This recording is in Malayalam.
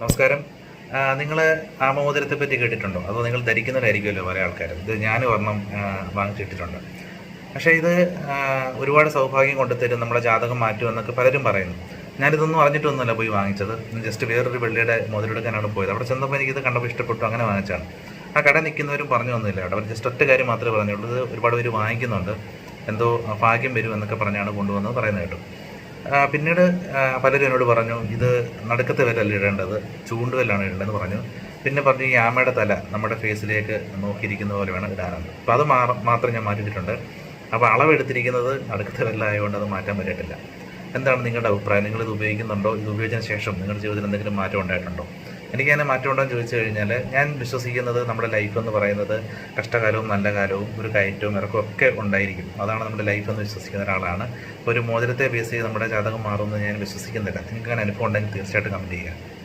നമസ്കാരം. നിങ്ങൾ ആമോദരത്തെ പറ്റി കേട്ടിട്ടുണ്ടോ? അതോ നിങ്ങൾ ധരിക്കുന്നവരായിരിക്കുമല്ലോ പല ആൾക്കാരും? ഇത് ഞാൻ ഒരെണ്ണം വാങ്ങിച്ചിട്ടിട്ടുണ്ട്. പക്ഷേ ഇത് ഒരുപാട് സൗഭാഗ്യം കൊണ്ടുതരും നമ്മുടെ ജാതകം മാറ്റുമെന്നൊക്കെ പലരും പറയുന്നു. ഞാനിതൊന്നും അറിഞ്ഞിട്ടൊന്നുമല്ല പോയി വാങ്ങിച്ചത്. ജസ്റ്റ് വേറൊരു വെള്ളിയുടെ മോതിരെടുക്കാനാണ് പോയത്. അവിടെ ചെന്നപ്പോൾ എനിക്കിത് കണ്ടപ്പോൾ ഇഷ്ടപ്പെട്ടു അങ്ങനെ വാങ്ങിച്ചാണ്. ആ കട നിൽക്കുന്നവരും പറഞ്ഞു ഒന്നുമില്ല അവിടെ ജസ്റ്റ് ഒറ്റ കാര്യം മാത്രമേ പറഞ്ഞുള്ളൂ. ഇത് ഒരുപാട് പേര് വാങ്ങിക്കുന്നുണ്ട്. എന്തോ ഭാഗ്യം വരും എന്നൊക്കെ പറഞ്ഞാണ് കൊണ്ടുവന്നത് പറയുന്നത് കേട്ടു. പിന്നീട് പലരും എന്നോട് പറഞ്ഞു ഇത് നടുക്കത്തെ വിലല്ല ഇടേണ്ടത്? ചൂണ്ടുവല്ലാണ് ഇടേണ്ടതെന്ന് പറഞ്ഞു. പിന്നെ പറഞ്ഞു ഈ ആമയുടെ തല നമ്മുടെ ഫേസിലേക്ക് നോക്കിയിരിക്കുന്ന പോലെ വേണം ഇടാനെന്ന് അപ്പോൾ അത് മാ- മാത്രം ഞാൻ മാറ്റിയിട്ടുണ്ട് അപ്പോൾ അളവെടുത്തിരിക്കുന്നത് നടുക്കത്തെ വില ആയതുകൊണ്ട് അത് മാറ്റാൻ പറ്റിയിട്ടില്ല. എന്താണ് നിങ്ങളുടെ അഭിപ്രായം? നിങ്ങൾ ഇത് ഉപയോഗിക്കുന്നുണ്ടോ? ഇത് ഉപയോഗിച്ചതിന് ശേഷം നിങ്ങളുടെ ജീവിതത്തിൽ എന്തെങ്കിലും മാറ്റം ഉണ്ടായിട്ടുണ്ടോ? എനിക്ക് അങ്ങനെ മാറ്റം ഉണ്ടോ എന്ന് ചോദിച്ചു കഴിഞ്ഞാൽ ഞാൻ വിശ്വസിക്കുന്നത് നമ്മുടെ ലൈഫ് എന്ന് പറയുന്നത് കഷ്ടകാലവും നല്ല കാലവും ഒരു കയറ്റവും ഇറക്കവും ഒക്കെ ഉണ്ടായിരിക്കും. അതാണ് നമ്മുടെ ലൈഫ് എന്ന് വിശ്വസിക്കുന്ന ഒരാളാണ്. ഒരു മോതിരത്തെ ബേസ് ചെയ്ത് നമ്മുടെ ജാതകം മാറുമെന്ന് ഞാൻ വിശ്വസിക്കുന്നില്ല. നിങ്ങൾക്ക് അങ്ങനെ അനുഭവം ഉണ്ടെങ്കിൽ തീർച്ചയായിട്ടും കമന്റ് ചെയ്യുക.